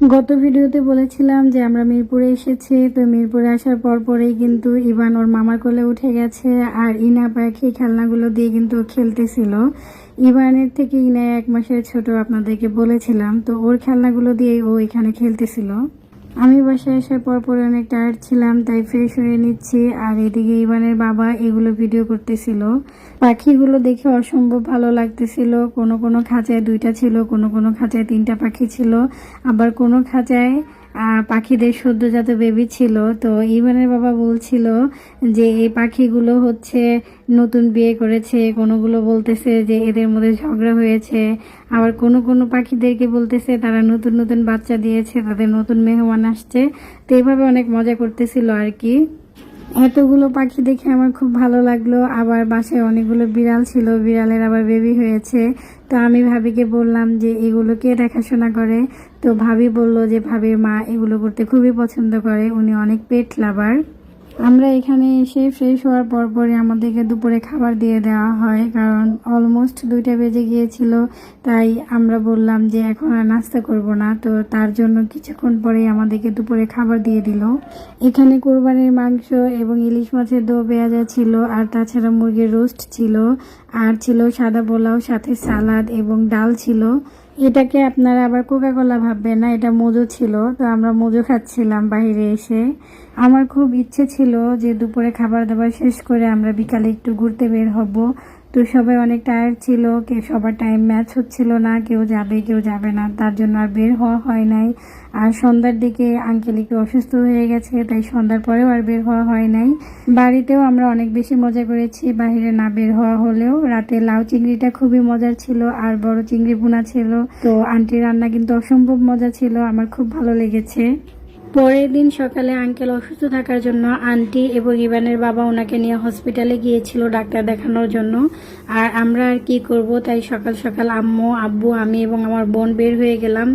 গত ভিডিওতে বলেছিলাম যে আমরা মিরপুরে এসেছি, তো মিরপুরে আসার পর পরেই কিন্তু ইভান ওর মামার কোলে উঠে গেছে আর ইনা পাখি খেলনাগুলো দিয়ে কিন্তু খেলতেছিল। ইভানের থেকে ইনা এক মাসের ছোট আপনাদেরকে বলেছিলাম, তো ওর খেলনাগুলো দিয়ে ও এখানে খেলতেছিল। আমি বাসায় আসার পর পরে অনেক টায়ার্ড ছিলাম, তাই ফ্রেশ হয়ে নিচ্ছি। আর এদিকে ইবানের বাবা এগুলো ভিডিও করতেছিল। পাখিগুলো দেখে অসম্ভব ভালো লাগতেছিল। কোনো কোনো খাঁচায় দুইটা ছিল, কোনো কোনো খাঁচায় তিনটা পাখি ছিল। আবার কোনো খাঁচায় পাখিদের সদ্যজাত বেবি ছিল। তো ইভানের বাবা বলছিল যে, এই পাখিগুলো হচ্ছে নতুন বিয়ে করেছে। কোনোগুলো বলতেছে যে, এদের মধ্যে ঝগড়া হয়েছে। আবার কোনো কোনো পাখিদেরকে বলতেছে, তারা নতুন নতুন বাচ্চা দিয়েছে, তাদের নতুন মেহমান আসছে। তো এইভাবে অনেক মজা করতেছিল আর কি। এতগুলো পাখি দেখে আমার খুব ভালো লাগল। আবার বাসায় অনেকগুলো বিড়াল ছিল, বিড়ালের আবার বেবি হয়েছে। তো আমি ভাবিকে বললাম যে, এগুলো কে দেখাশোনা করে? তো ভাবি বলল যে, ভাবির মা এগুলো করতে খুবই পছন্দ করে। উনি অনেক পেট লাভার আমরা এখানে এসে ফ্রেশ হওয়ার পর পরই আমাদেরকে দুপুরে খাবার দিয়ে দেওয়া হয়, কারণ অলমোস্ট দুইটা বেজে গিয়েছিল, তাই আমরা বললাম যে এখন আর নাস্তা করব না, তো তার জন্য কিছুক্ষণ পরেই আমাদেরকে দুপুরে খাবার দিয়ে দিল। এখানে কোরবানির মাংস এবং ইলিশ মাছের দো পেঁয়াজা ছিল, আর তাছাড়া মুরগির রোস্ট ছিল, আর ছিল সাদা পোলাও, সাথে সালাদ এবং ডাল ছিল। এটাকে আপনারা আবার কোকা কোলা ভাববেন না, এটা মজু ছিল, তো আমরা মজু খাচ্ছিলাম বাহিরে এসে। আমার খুব ইচ্ছে ছিল যে দুপুরে খাবার দাবার শেষ করে আমরা বিকালে একটু ঘুরতে বের হব। তো সবাই অনেক টায়ার্ড ছিল কেউ সবার টাইম ম্যাচ হচ্ছিল না, কেউ যাবে কেউ যাবে না, তার জন্য আর বের হওয়া হয় নাই। আর সন্ধ্যার দিকে আঙ্কেল একটু অসুস্থ হয়ে গেছে, তাই সন্ধ্যার পরেও আর বের হওয়া হয় নাই। বাড়িতেও আমরা অনেক বেশি মজা করেছি বাইরে না বের হওয়া হলেও। রাতে লাউ চিংড়িটা খুবই মজার ছিল, আর বড় চিংড়ি ভুনা ছিল। তো আন্টির রান্না কিন্তু অসম্ভব মজা ছিল, আমার খুব ভালো লেগেছে। পরের দিন সকালে আঙ্কেল অসুস্থ থাকার জন্য আন্টি এবং ইভানের বাবা ওনাকে নিয়ে হসপিটালে গিয়েছিল ডাক্তার দেখানোর জন্য। আর আমরা আর কি করব, তাই সকাল সকাল আম্মু, আব্বু, আমি এবং আমার বোন বের হয়ে গেলাম।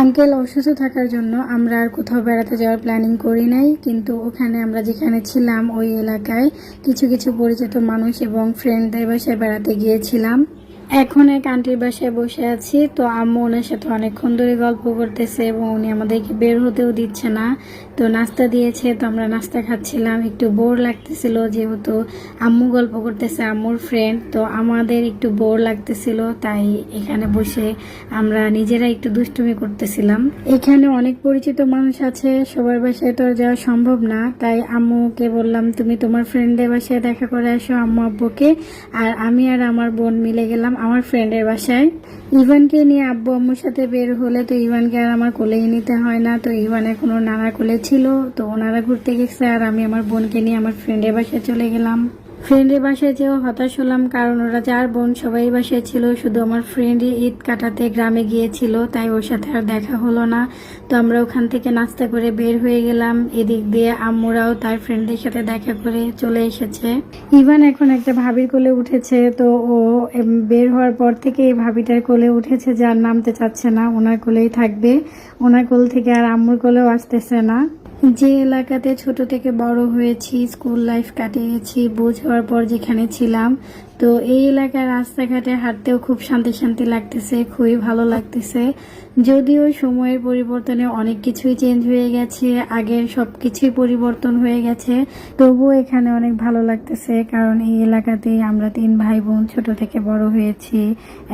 আঙ্কেল অসুস্থ থাকার জন্য আমরা আর কোথাও বেড়াতে যাওয়ার প্ল্যানিং করি নাই, কিন্তু ওখানে আমরা যেখানে ছিলাম ওই এলাকায় কিছু কিছু পরিচিত মানুষ এবং ফ্রেন্ডদের বাসায় বেড়াতে গিয়েছিলাম। এখন এক আন্টির বাসায় বসে আছি। তো আম্মু ওনার সাথে অনেকক্ষণ ধরে গল্প করতেছে এবং উনি আমাদেরকে বের হতেও দিচ্ছে না। তো নাস্তা দিয়েছে, তো আমরা নাস্তা খাচ্ছিলাম। একটু বোর লাগতেছিল যেহেতু আম্মু গল্প করতেছে আম্মুর ফ্রেন্ড তো আমাদের একটু বোর লাগতেছিল, তাই এখানে বসে আমরা নিজেরা একটু দুষ্টুমি করতেছিলাম। এখানে অনেক পরিচিত মানুষ আছে, সবার বাসায় তো যাওয়া সম্ভব না। তাই আম্মুকে বললাম, তুমি তোমার ফ্রেন্ডের বাসায় দেখা করে আসো, আম্মু আব্বুকে। আর আমি আর আমার বোন মিলে গেলাম আমার ফ্রেন্ডের বাসায়। ইভানকে নিয়ে আব্বু আম্মুর সাথে বের হলে তো ইভানকে আর আমার কোলেই নিতে হয় না। তো ইভানের কোনো নানা কোলে ছিল, তো ওনারা ঘুরতে গেছে আর আমি আমার বোনকে নিয়ে আমার ফ্রেন্ডের বাসায় চলে গেলাম। ফ্রেন্ডের বাসায় যেও, হতাশ হলাম কারণ ওরা চার বোন, সবাই বাসায় ছিল, শুধু আমার ফ্রেন্ডই ঈদ কাটাতে গ্রামে গিয়েছিল, তাই ওর সাথে আর দেখা হলো না। তো আমরা ওখান থেকে নাস্তা করে বের হয়ে গেলাম, এদিক দিয়ে আম্মুরাও তার ফ্রেন্ডদের সাথে দেখা করে চলে এসেছে। ইভান এখন একটা ভাবির কোলে উঠেছে, তো ও বের হওয়ার পর থেকে এই ভাবিটার কোলে উঠেছে যে আর নামতে চাচ্ছে না, ওনার কোলেই থাকবে। ওনার কোল থেকে আর আম্মুর কোলেও আসতেছে না। যে এলাকাতে ছোট থেকে বড় হয়েছি স্কুল লাইফ কাটিয়েছি বুঝ হওয়ার পর যেখানে ছিলাম তো এই এলাকার রাস্তাঘাটে হাঁটতেও খুব শান্তি শান্তি লাগতেছে, খুবই ভালো লাগতেছে। যদিও সময়ের পরিবর্তনে অনেক কিছুই চেঞ্জ হয়ে গেছে, আগের সব কিছুই পরিবর্তন হয়ে গেছে, তবুও এখানে অনেক ভালো লাগতেছে কারণ এই এলাকাতেই আমরা তিন ভাই বোন ছোট থেকে বড় হয়েছি,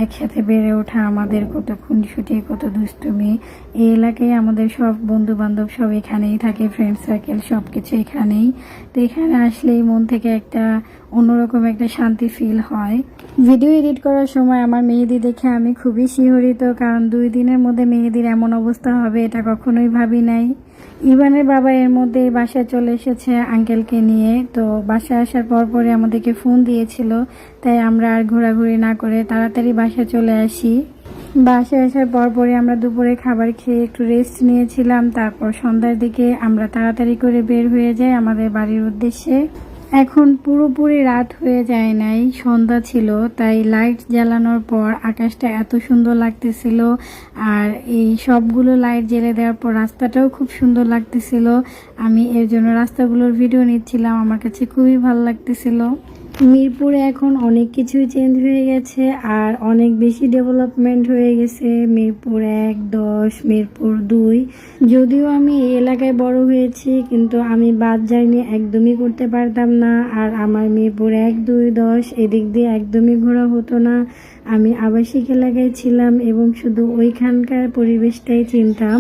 একসাথে বেড়ে ওঠা আমাদের কত খুনসুটি, কত দুষ্টুমি। এই এলাকায় আমাদের সব বন্ধু বান্ধব সব এখানেই থাকে ফ্রেন্ড সার্কেল সব কিছু এখানেই। তো এখানে আসলেই মন থেকে একটা অন্যরকম একটা শান্তি ফিল হয়। ভিডিও এডিট করার সময় আমার মেহেদি দেখে আমি খুবই শিহরিত, কারণ দুই দিনের মধ্যে মেহেদির এমন অবস্থা হবে এটা কখনোই ভাবি নাই। ইভানের বাবা এর মধ্যে বাসায় চলে এসেছে আঙ্কেলকে নিয়ে, তো বাসায় আসার পর পরে আমাদেরকে ফোন দিয়েছিল, তাই আমরা আর ঘোরাঘুরি না করে তাড়াতাড়ি বাসায় চলে আসি। বাসায় আসার পর পরে আমরা দুপুরে খাবার খেয়ে একটু রেস্ট নিয়েছিলাম, তারপর সন্ধ্যার দিকে আমরা তাড়াতাড়ি করে বের হয়ে যাই আমাদের বাড়ির উদ্দেশ্যে। এখন পুরোপুরি রাত হয়ে যায় নাই, সন্ধ্যা ছিল, তাই লাইট জ্বালানোর পর আকাশটা এত সুন্দর লাগতেছিল আর এই সবগুলো লাইট জ্বেলে দেওয়ার পর রাস্তাটাও খুব সুন্দর লাগতেছিল। আমি এর জন্য রাস্তাগুলোর ভিডিও নিচ্ছিলাম, আমার কাছে খুবই ভালো লাগতেছিল। মিরপুরে এখন অনেক কিছুই চেঞ্জ হয়ে গেছে আর অনেক বেশি ডেভেলপমেন্ট হয়ে গেছে। মিরপুর এক, দশ, মিরপুর দুই। যদিও আমি এই এলাকায় বড় হয়েছি, কিন্তু আমি বাদ যাইনি, একদমই করতে পারতাম না। আর আমার মিরপুর এক, দুই, দশ, এদিক দিয়ে একদমই ঘোরা হতো না। আমি আবাসিক এলাকায় ছিলাম এবং শুধু ওইখানকার পরিবেশটাই চিনতাম।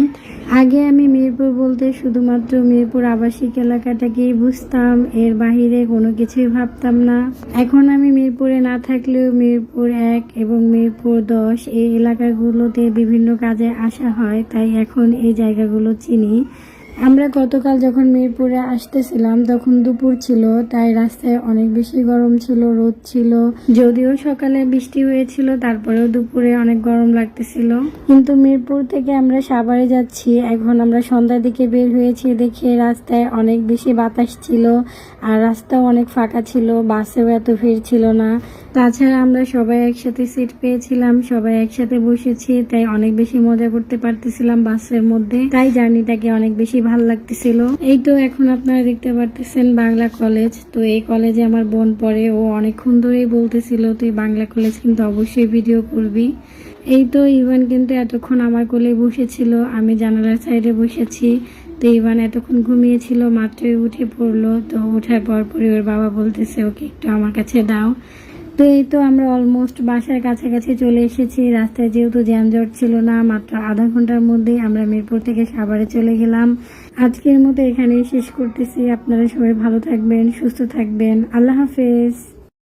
আগে আমি মিরপুর বলতে শুধুমাত্র মিরপুর আবাসিক এলাকাটাকেই বুঝতাম, এর বাহিরে কোনো কিছুই ভাবতাম না। এখন আমি মিরপুরে না থাকলেও মিরপুর এক এবং মিরপুর দশ এই এলাকাগুলোতে বিভিন্ন কাজে আসা হয়, তাই এখন এই জায়গাগুলো চিনি। আমরা গতকাল যখন মিরপুরে আসতেছিলাম, তখন দুপুর ছিল, তাই রাস্তায় অনেক বেশি গরম ছিল, রোদ ছিল। যদিও সকালে বৃষ্টি হয়েছিল, তারপরেও দুপুরে অনেক গরম লাগতেছিল। কিন্তু মিরপুর থেকে আমরা সাভারে যাচ্ছি। এখন আমরা সন্ধ্যার দিকে বের হয়েছি, দেখে রাস্তায় অনেক বেশি বাতাস ছিল, আর রাস্তাও অনেক ফাঁকা ছিল, বাসেও এত ভিড় ছিল না। তাছাড়া আমরা সবাই একসাথে সিট পেয়েছিলাম, সবাই একসাথে বসেছি, তাই অনেক বেশি মজা করতে পারতেছিলাম বাসের মধ্যে। তাই জার্নিটাকে অনেক বেশি ভালো লাগতেছিল। এই তো এখন আপনারা দেখতে পারতেছেন বাংলা কলেজ তো এই কলেজে আমার বোন পড়ে, ও অনেকক্ষণ ধরেই বলতেছিল, তুই বাংলা কলেজ কিন্তু অবশ্যই ভিডিও করবি। এই তো ইভান কিন্তু এতক্ষণ আমার কোলে বসেছিল, আমি জানালার সাইডে বসেছি। তো ইভান এতক্ষণ ঘুমিয়েছিল, মাত্রই উঠে পড়ল। তো ওঠার পর পরে ওর বাবা বলতেছে, ওকে একটু আমার কাছে দাও। তো এই তো আমরা অলমোস্ট বাসার কাছাকাছি চলে এসেছি। রাস্তায় যেহেতু জ্যামজট ছিল না, মাত্র আধা ঘণ্টার মধ্যেই আমরা মিরপুর থেকে সাভারে চলে গেলাম। আজকের মতো এখানেই শেষ করতেছি। আপনারা সবাই ভালো থাকবেন, সুস্থ থাকবেন। আল্লাহ হাফেজ।